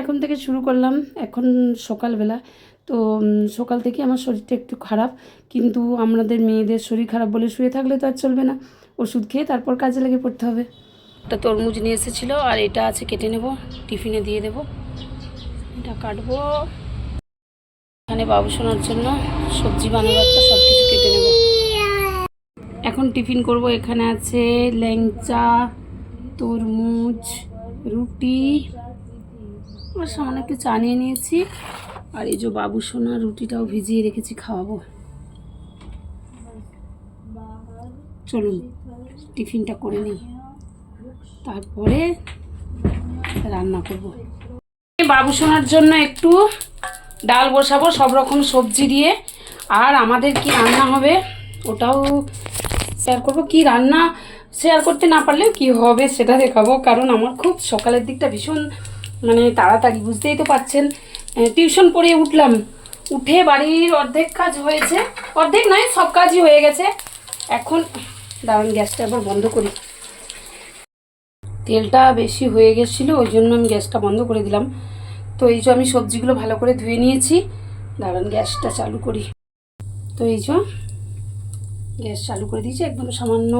এখন থেকে শুরু করলাম, এখন সকালবেলা। তো সকাল থেকে আমার শরীরটা একটু খারাপ, কিন্তু আমাদের মেয়েদের শরীর খারাপ বলে শুয়ে থাকলে তো আর চলবে না। ওষুধ খেয়ে তারপর কাজে লেগে পড়তে হবে। একটা তরমুজ নিয়ে এসেছিল, আর এটা আছে কেটে নেব, টিফিনে দিয়ে দেব। এটা কাটবো। এখানে বাবু শোনার জন্য সবজি বানাবো একটা সব কিছু কেটে নেব। এখন টিফিন করব, এখানে আছে ল্যাংচা, তরমুজ, রুটি সামান্য একটু চা নিয়ে নিয়েছি। আর এই যে বাবু সোনা রুটিটাও ভিজিয়ে রেখেছি, খাওয়াবো। চলুন, টিফিনটা করে নিই। তারপরে রান্না করব। বাবু সোনার জন্য একটু ডাল বসাবো, সব রকম সবজি দিয়ে। আর আমাদের কি রান্না হবে, ওটাও শেয়ার করব। কি রান্না শেয়ার করতে না পারলেও কি হবে সেটা দেখাবো, কারণ আমার খুব সকালের দিকটা ভীষণ মানে তাড়াতাড়ি বুঝতেই তো পারছেন। টিউশন পড়ে উঠলাম। উঠে বাড়ির অর্ধেক কাজ হয়েছে। অর্ধেক নয়, সব কাজই হয়ে গেছে। এখন, দাঁড়ান, গ্যাসটা একবার বন্ধ করি। তেলটা বেশি হয়ে গেছিল, ওই জন্য আমি গ্যাসটা বন্ধ করে দিলাম। তো এই যে আমি সবজিগুলো ভালো করে ধুয়ে নিয়েছি। দাঁড়ান, গ্যাসটা চালু করি। তো এই যে, গ্যাস চালু করে দিয়েছি, একদম সামান্য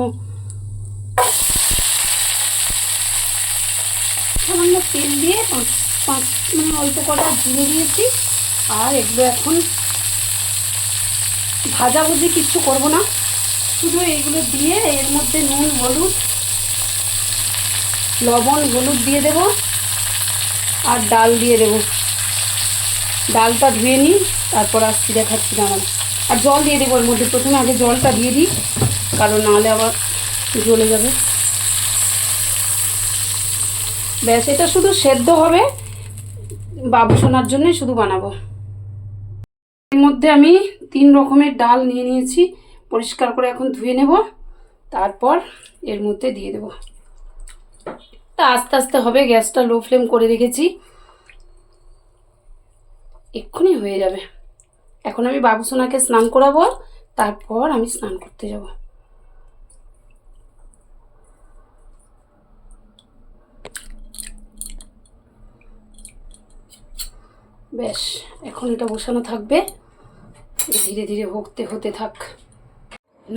সামান্য তেল দিয়ে পাঁচ পাঁচ মানে অল্প কটা জিরে দিয়েছি। আর এগুলো এখন ভাজাভুজি কিচ্ছু করব না। শুধু এইগুলো দিয়ে এর মধ্যে নুন, হলুদ, লবণ, হলুদ দিয়ে দেব। আর ডাল দিয়ে দেব। ডালটা ধুয়ে নিই, তারপর আসছি দেখাচ্ছি আমার আর জল দিয়ে দেবো ওর মধ্যে। প্রথমে আগে জলটা দিয়ে দিই, কারণ নাহলে আবার জ্বলে যাবে। ব্যাস, এটা শুধু সেদ্ধ হবে। বাবু সোনার জন্যই শুধু বানাবো। এর মধ্যে আমি তিন রকমের ডাল নিয়ে নিয়েছি। পরিষ্কার করে এখন ধুয়ে নেব। তারপর এর মধ্যে দিয়ে দেব। তা আস্তে আস্তে হবে, গ্যাসটা লো ফ্লেম করে রেখেছি। এক্ষুনি হয়ে যাবে। এখন আমি বাবু সোনাকে স্নান করাবো। তারপর আমি স্নান করতে যাব। বেশ, এখন এটা বসানো থাকবে। ধীরে ধীরে হতে হতে থাক।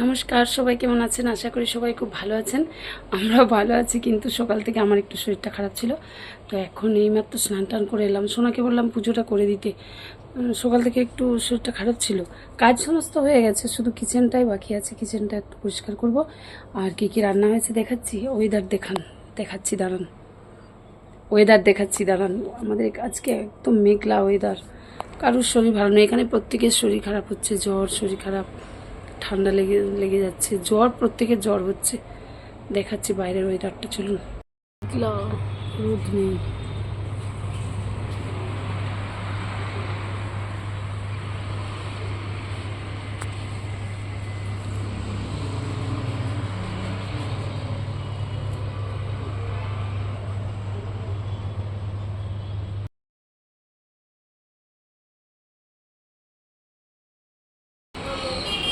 নমস্কার, সবাই কেমন আছেন? আশা করি সবাই খুব ভালো আছেন। আমরাও ভালো আছি, কিন্তু সকাল থেকে আমার একটু শরীরটা খারাপ ছিল। তো এখন এইমাত্র স্নান টান করে এলাম। সোনাকে বললাম পুজোটা করে দিতে। সকাল থেকে একটু শরীরটা খারাপ ছিল। কাজ সমস্ত হয়ে গেছে, শুধু কিচেনটাই বাকি আছে। কিচেনটা একটু পরিষ্কার করব। আর কি কি রান্না হয়েছে দেখাচ্ছি? ওয়েদার দেখান, দেখাচ্ছি, দাঁড়ান। ওয়েদার দেখাচ্ছি, দাঁড়ান। আমাদের আজকে একদম মেঘলা ওয়েদার কারোর শরীর ভালো নয় এখানে প্রত্যেকের শরীর খারাপ হচ্ছে, জ্বর, শরীর খারাপ, ঠান্ডা লেগে লেগে যাচ্ছে। জ্বর, প্রত্যেকের জ্বর হচ্ছে। দেখাচ্ছি বাইরের ওয়েদারটা চলুন। মেঘলা, রোদ নেই।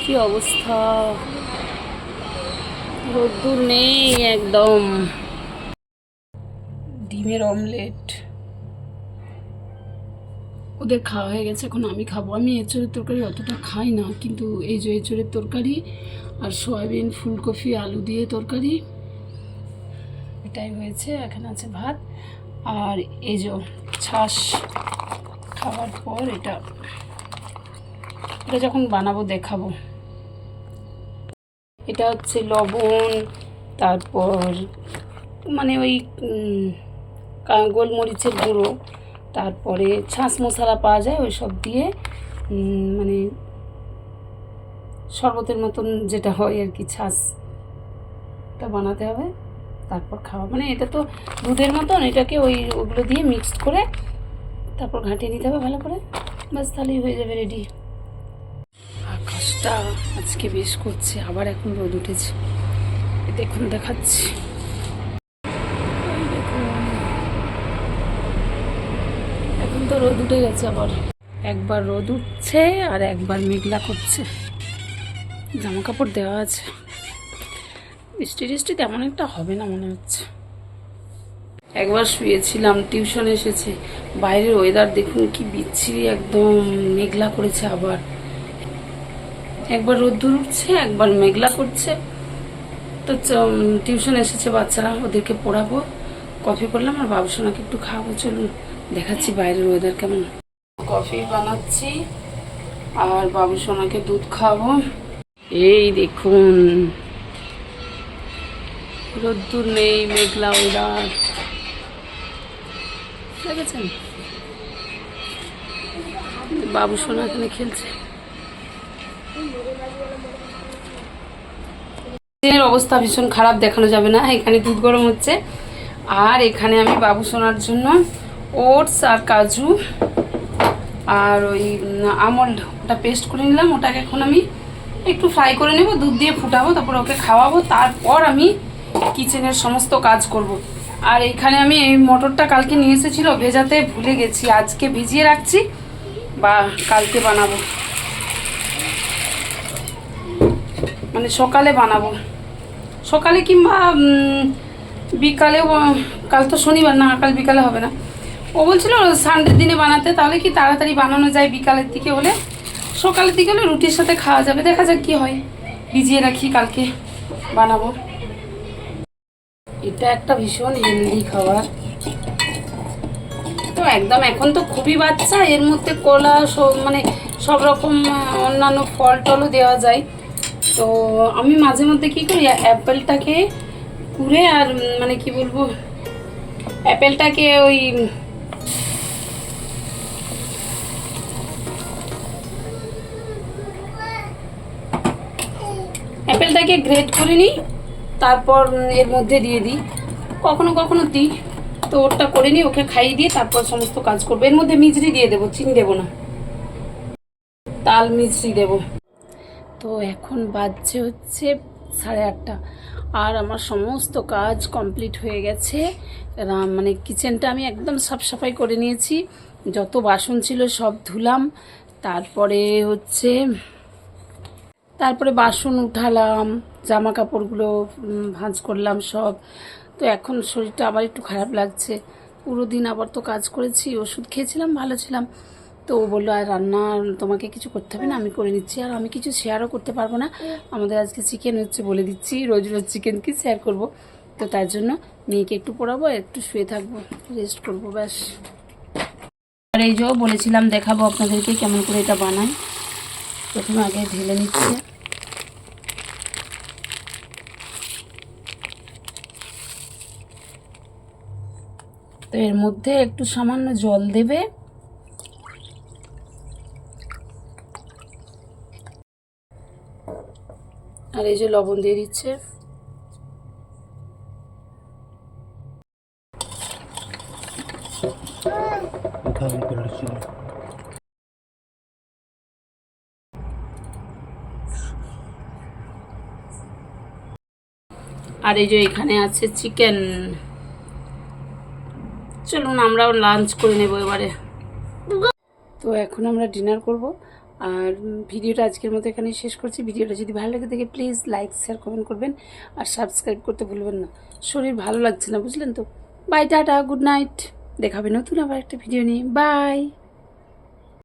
কি অবস্থা? রোদ্দুর নেই একদম। ডিমের অমলেট। ওদের খাওয়া হয়ে গেছে, এখন আমি খাব। আমি এঁচড়ের তরকারি অতটা খাই না, কিন্তু এই যে এঁচড়ের তরকারি আর সয়াবিন, ফুলকপি, আলু দিয়ে তরকারি, এটাই হয়েছে। এখানে আছে ভাত। আর এই যে ছাস খাওয়ার পর এটা এটা যখন বানাবো দেখাবো। এটা হচ্ছে লবণ, তারপর মানে ওই গোলমরিচের গুঁড়ো, তারপরে ছাঁচ মশলা পাওয়া যায় ওই সব দিয়ে মানে শরবতের মতন যেটা হয় আর কি ছাঁচটা বানাতে হবে, তারপর খাওয়া মানে এটা তো দুধের মতন, এটাকে ওই ওগুলো দিয়ে মিক্সড করে তারপর ঘাঁটিয়ে নিতে হবে ভালো করে, ব্যাস তাহলেই হয়ে যাবে রেডি আকাশটা আজকে বেশ করছে, আবার এখন রোদ উঠেছে। দেখুন, দেখাচ্ছি। এখন তো রোদ উঠে গেছে আবার। একবার রোদ উঠছে আর একবার মেঘলা করছে। জামা কাপড় দেওয়া আছে। বৃষ্টি টিষ্টি তেমন একটা হবে না মনে হচ্ছে। একবার শুয়েছিলাম, টিউশন এসেছে। বাইরের ওয়েদার দেখুন কি বিচ্ছিরি একদম মেঘলা করেছে আবার। একবার রোদ্দুর উঠছে, একবার মেঘলা করছে। তো টিউশন এসেছে বাচ্চারা, ওদেরকে পড়াবো। কফি করলাম আর বাবু সোনাকে একটু খাওয়াবো। চলুন, দেখাচ্ছি বাইরের ওয়েদার কেমন। কফি বানাচ্ছি আর বাবু সোনাকে দুধ খাওয়াবো। এই দেখুন, রোদ্দুর নেই, মেঘলা ওয়েদার দেখেছেন? বাবু সোনা এখানে খেলছে। ট্রেনের অবস্থা ভীষণ খারাপ, দেখানো যাবে না। এখানে দুধ গরম হচ্ছে। আর এখানে আমি বাবু সোনার জন্য ওটস আর কাজু আর ওই আমন্ড ওটা পেস্ট করে নিলাম। ওটাকে এখন আমি একটু ফ্রাই করে নেব, দুধ দিয়ে ফুটাবো, তারপর ওকে খাওয়াবো। তারপর আমি কিচেনের সমস্ত কাজ করব। আর এখানে আমি এই মটরটা কালকে নিয়ে এসেছিল, ভেজাতে ভুলে গেছি। আজকে ভিজিয়ে রাখছি বা কালকে বানাবো। মানে সকালে বানাবো। সকালে কিংবা বিকালেও কাল তো শনিবার, না, কাল বিকালে হবে না। ও বলছিল, সানডের দিনে বানাতে, তাহলে কি তাড়াতাড়ি বানানো যায় বিকালের দিকে হলে সকালের দিকে হলে রুটির সাথে খাওয়া যাবে। দেখা যাক কি হয়। ভিজিয়ে রাখি, কালকে বানাবো। এটা একটা ভীষণ হেলদি খাবার। তো একদম এখন তো খুবই বাচ্চা, এর মধ্যে কলা, সব মানে সব রকম অন্যান্য ফল টলও দেওয়া যায়। তো আমি মাঝে মধ্যে কী করি, অ্যাপেলটাকে কুড়ে আর মানে কি বলব, অ্যাপেলটাকে ওই অ্যাপেলটাকে গ্রেট করে নিই, তারপর এর মধ্যে দিয়ে দিই। কখনো কখনো দিই, তো ওটা করে নিই, ওকে খাইয়ে দিয়ে তারপর সমস্ত কাজ করব। এর মধ্যে মিজরি দিয়ে দেবো, চিনি দেবো না। তাল মিজরি দেবো। তো এখন বাজছে হচ্ছে সাড়ে আটটা। আর আমার সমস্ত কাজ কমপ্লিট হয়ে গেছে। মানে কিচেনটা আমি একদম সাফ সাফাই করে নিয়েছি। যত বাসন ছিল সব ধুলাম। তারপরে হচ্ছে, তারপরে বাসন উঠালাম জামা কাপড়গুলো ভাঁজ করলাম সব। তো এখন শরীরটা আবার একটু খারাপ লাগছে। পুরো দিন আবার তো কাজ করেছি, ওষুধ খেয়েছিলাম, ভালো ছিলাম। তো ও বলল, আর রান্না তোমাকে কিছু করতে হবে না, আমি করে নিচ্ছি। আর আমি কিছু শেয়ারও করতে পারব না। আমাদের আজকে চিকেন হচ্ছে বলে দিচ্ছি, রোজ রোজ চিকেন কি শেয়ার করব। তো তার জন্য মেয়েকে একটু পড়াবো, একটু শুয়ে থাকব রেস্ট করব, ব্যাস। আর এই যে বলেছিলাম, দেখাবো আপনাদেরকে কেমন করে এটা বানাই প্রথমে আগে ঢেলে নিচ্ছে। তো এর মধ্যে একটু সামান্য জল দেবে। আর এই যে লবণ দিয়ে দিচ্ছে। আর এই যে এখানে আছে চিকেন। চলুন আমরাও লাঞ্চ করে নেব এবারে। তো এখন আমরা ডিনার করব। আর ভিডিওটা আজকের মতো এখানে শেষ করছি। ভিডিওটা যদি ভালো লাগে দেখে প্লিজ লাইক শেয়ার কমেন্ট করবেন আর সাবস্ক্রাইব করতে ভুলবেন না। শরীর ভালো লাগছে না, বুঝলেন তো? বাই টাটা গুড নাইট দেখাবে নতুন আবার একটা ভিডিও নিয়ে। বাই